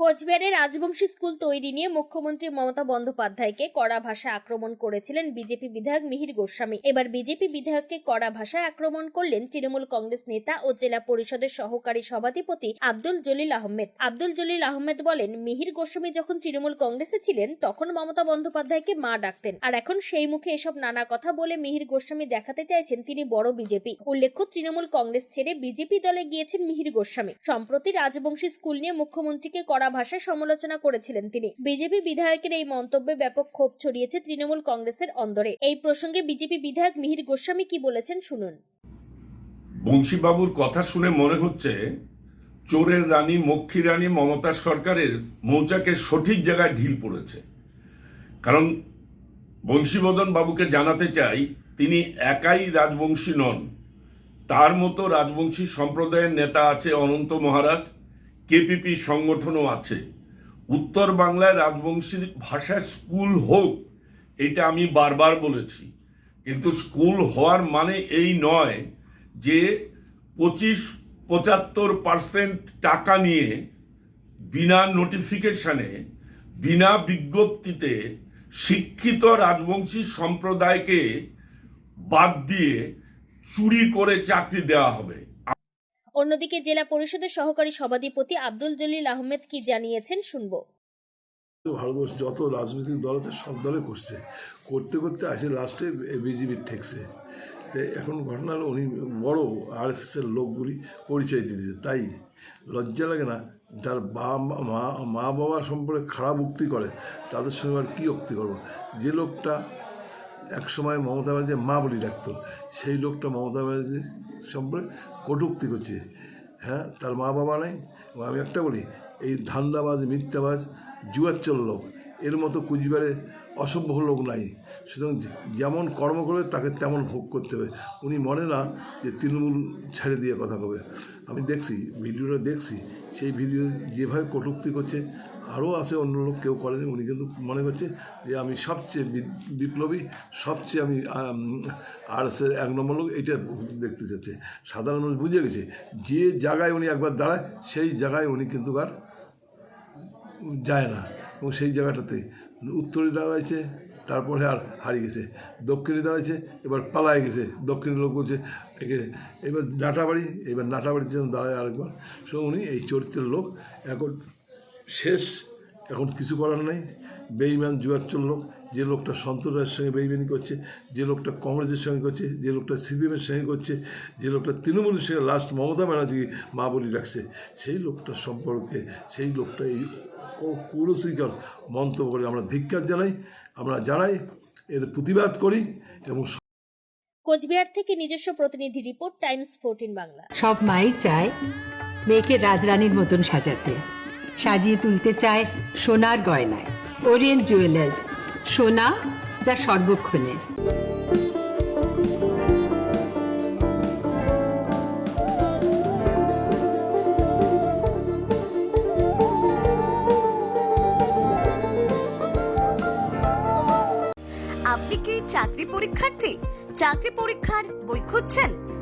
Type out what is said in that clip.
কোচবিহারের রাজবংশী স্কুল তৈরি নিয়ে মুখ্যমন্ত্রী মমতা বন্দ্যোপাধ্যায়কে কড়া ভাষায় আক্রমণ করেছিলেন বিজেপি বিধায়ক মিহির গোস্বামী। এবার বিজেপি বিধায়ককে কড়া ভাষায় আক্রমণ করলেন তৃণমূল কংগ্রেস নেতা ও জেলা পরিষদের সহকারী সভাধিপতি আব্দুল জলিল আহমেদ। আব্দুল জলিল আহমেদ বলেন, মিহির গোস্বামী যখন তৃণমূল কংগ্রেসে ছিলেন, তখন মমতা বন্দ্যোপাধ্যায়কে মা ডাকতেন। আর এখন সেই মুখে এসব নানা কথা বলে মিহির গোস্বামী দেখাতে চাইছেন তিনি বড় বিজেপি। উল্লেখ্য, তৃণমূল কংগ্রেস ছেড়ে বিজেপি দলে গিয়েছেন মিহির গোস্বামী। সম্প্রতি রাজবংশী স্কুল নিয়ে মুখ্যমন্ত্রীকে কড়া ভাষায় সমালোচনা করেছিলেন তিনি। বিজেপি বিধায়কের এই মন্তব্যে ব্যাপক ক্ষোভ ছড়িয়েছে তৃণমূল কংগ্রেসের অন্দরে। এই প্রসঙ্গে বিজেপি বিধায়ক মিহির গোস্বামী কি বলেছেন শুনুন। বংশীবাবুর কথা শুনে মনে হচ্ছে চোরের রানী, মক্ষী রানী মমতা সরকারের মৌচাকে সঠিক জায়গায় ঢিল পড়েছে। কারণ বংশীবদন বাবুকে জানাতে চাই, তিনি একাই রাজবংশী নন। তার মতো রাজবংশী সম্প্রদায়ের নেতা আছে অনন্ত মহারাজ। কেপিপি সংগঠনও আছে। উত্তর বাংলায় রাজবংশীর ভাষায় স্কুল হোক, এটা আমি বারবার বলেছি। কিন্তু স্কুল হওয়ার মানে এই নয় যে পঁচিশ, পঁচাত্তর পার্সেন্ট টাকা নিয়ে বিনা নোটিফিকেশনে, বিনা বিজ্ঞপ্তিতে শিক্ষিত রাজবংশী সম্প্রদায়কে বাদ দিয়ে চুরি করে চাকরি দেওয়া হবে। অন্যদিকে জেলা পরিষদের সহকারী সভাধিপতি আব্দুল জলিল আহমেদ কি জানিয়েছেন শুনব। ভারতবর্ষ যত রাজনৈতিক দল আছে, সব দলে করছে। করতে করতে আসে লাস্টে বিজেপির ঠেকছে। এখন ঘটনা হলো উনি বড় আর এস এর লোকগুলি পরিচয় দিয়েছে। তাই লজ্জা লাগে না, যার বাবা মা মা বাবা সম্পর্কে খারাপ উক্তি করে, তাদের সঙ্গে আর কী উক্তি করব? যে লোকটা এক সময় মমতা ব্যানার্জি মা বলি ডাকতো। সেই লোকটা মমতা ব্যানার্জি সম্পর্কে কটুক্তি করছে। হ্যাঁ তার মা বাবা নেই। আমি একটা বলি, এই ধান্দাবাজ, মিথ্যাবাজ জুয়াচ্চল লোক। এর মতো কুচবিহারে অসভ্য লোক নাই। সুতরাং যেমন কর্ম করবে, তাকে তেমন ভোগ করতে হবে। উনি মনে না যে তৃণমূল ছেড়ে দিয়ে কথা কবে আমি দেখছি, ভিডিওটা দেখছি, সেই ভিডিও যেভাবে কটুক্তি করছে, আরও আছে অন্য লোক কেউ করেনি, উনি কিন্তু মনে করছে যে, আমি সবচেয়ে বিপ্লবী, সবচেয়ে আমি আর এস এর এক নম্বর লোক, এইটা দেখতে চাচ্ছে। সাধারণ মানুষ বুঝে গেছে, যে জায়গায় উনি একবার দাঁড়ায়, সেই জায়গায় উনি কিন্তু আর যায় না। এবং সেই জায়গাটাতে উত্তরে দাঁড়াইছে, তারপরে আর হারিয়ে গেছে। দক্ষিণে দাঁড়াইছে, এবার পালায় গেছে। দক্ষিণের লোক বলছে এবার নাটাবাড়ি এবার নাটাবাড়ির জন্য দাঁড়ায় আরেকবার। সো উনি এই চরিত্রের লোক। এখন শেষ, এখন কিছু করার নেই। বেইমান জুয়াচ্চল লোক যে লোকটা সন্তোষের সঙ্গে বেইমানি করছে যে লোকটা কংগ্রেসের সঙ্গে করছে যে লোকটা সিপিএমের সঙ্গে করছে যে লোকটা তৃণমূলের সঙ্গে লাস্ট মমতা ব্যানার্জি মা বলি রাখছে সেই লোকটা সম্পর্কে সেই লোকটা এই কুরুশিকর মন্তব্য করে আমরা ধিক্কার জানাই আমরা জানাই এর প্রতিবাদ করি এবং কোচবিহার থেকে নিজস্ব প্রতিনিধি রিপোর্ট টাইমস ফোরটিন বাংলা। সব মাই চায় মেয়েকে রাজরানীর মতন সাজাতে সাজিয়ে তুলতে চায় সোনার গয়নায়। ওরিয়েন্ট জুয়েলার্স সোনা যা সর্বক্ষণের। আপনি কি চাকরি পরীক্ষার্থী? চাকরি পরীক্ষার বই খুঁজছেন?